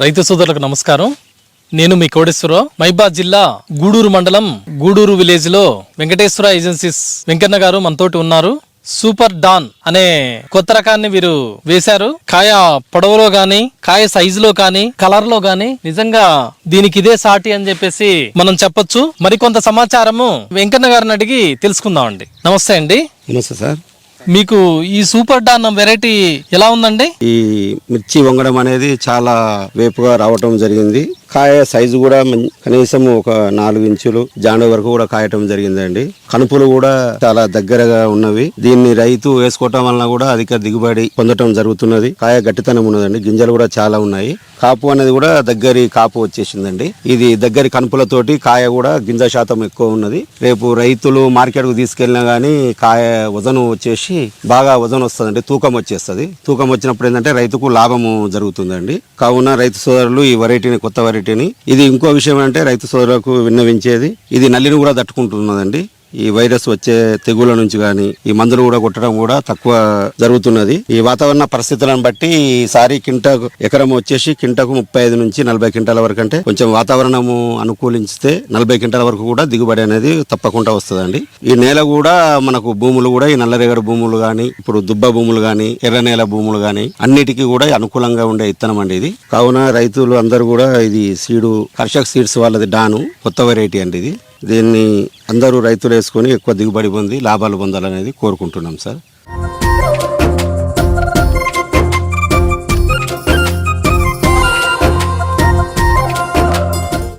రైతు సోదరులకు నమస్కారం. నేను మీ కోటేశ్వరరావు మైబాద్ జిల్లా గూడూరు మండలం గూడూరు విలేజ్లో వెంకటేశ్వర ఏజెన్సీస్ వెంకన్న గారు మనతోటి ఉన్నారు. సూపర్ డాన్ అనే కొత్త రకాన్ని వీరు వేశారు. కాయ పొడవులో గాని కాయ సైజులో కానీ కలర్లో గాని నిజంగా దీనికి ఇదే సాటి అని చెప్పేసి మనం చెప్పొచ్చు. మరికొంత సమాచారము వెంకన్న గారిని అడిగి తెలుసుకుందామండి. నమస్తే అండి. నమస్తే సార్. మీకు ఈ సూపర్ డాన్ వెరైటీ ఎలా ఉందండి? ఈ మిర్చి వంగడం అనేది చాలా వేపుగా రావటం జరిగింది. కాయ సైజు కూడా కనీసం ఒక నాలుగు ఇంచులు జాండ వరకు కూడా కాయటం జరిగిందండి. కనుపులు కూడా చాలా దగ్గరగా ఉన్నవి. దీన్ని రైతు వేసుకోవటం వలన కూడా అధిక దిగుబడి పొందటం జరుగుతున్నది. కాయ గట్టితనం ఉన్నదండి. గింజలు కూడా చాలా ఉన్నాయి. కాపు అనేది కూడా దగ్గరి కాపు వచ్చేసిందండి. ఇది దగ్గరి కనుపులతోటి కాయ కూడా గింజ శాతం ఎక్కువ ఉన్నది. రేపు రైతులు మార్కెట్కు తీసుకెళ్ళినా కానీ కాయ వజను వచ్చేసి బాగా వజన్ వస్తుందండి. తూకం వచ్చేస్తుంది. తూకం వచ్చినప్పుడు ఏంటంటే రైతుకు లాభము జరుగుతుందండి. కావున రైతు సోదరులు ఈ వెరైటీని కొత్త వెరైటీని ఇది ఇంకో విషయం అంటే రైతు సోదరులకు విన్నవించేది. ఇది నల్లిని కూడా తట్టుకుంటున్నదండి. ఈ వైరస్ వచ్చే తెగుల నుంచి కానీ ఈ మందులు కూడా కొట్టడం కూడా తక్కువ జరుగుతున్నది. ఈ వాతావరణ పరిస్థితులను బట్టి ఈసారి కింటకు ఎకరం వచ్చేసి కింటకు ముప్పై ఐదు నుంచి నలభై క్వింటాల వరకు అంటే కొంచెం వాతావరణము అనుకూలించితే నలభై క్వింటాల వరకు కూడా దిగుబడి అనేది తప్పకుండా వస్తుందండి. ఈ నేల కూడా మనకు భూములు కూడా ఈ నల్లరేగడి భూములు కానీ ఇప్పుడు దుబ్బ భూములు కానీ ఎర్ర నేల భూములు కానీ అన్నిటికీ కూడా అనుకూలంగా ఉండే ఇత్తనం అండి ఇది. కావున రైతులు అందరూ కూడా ఇది సీడు కర్షక్ సీడ్స్ వాళ్ళది డాను కొత్త వెరైటీ అండి ఇది. దీన్ని అందరూ రైతులు వేసుకొని ఎక్కువ దిగుబడి పొంది లాభాలు పొందాలనేది కోరుకుంటున్నాం సార్.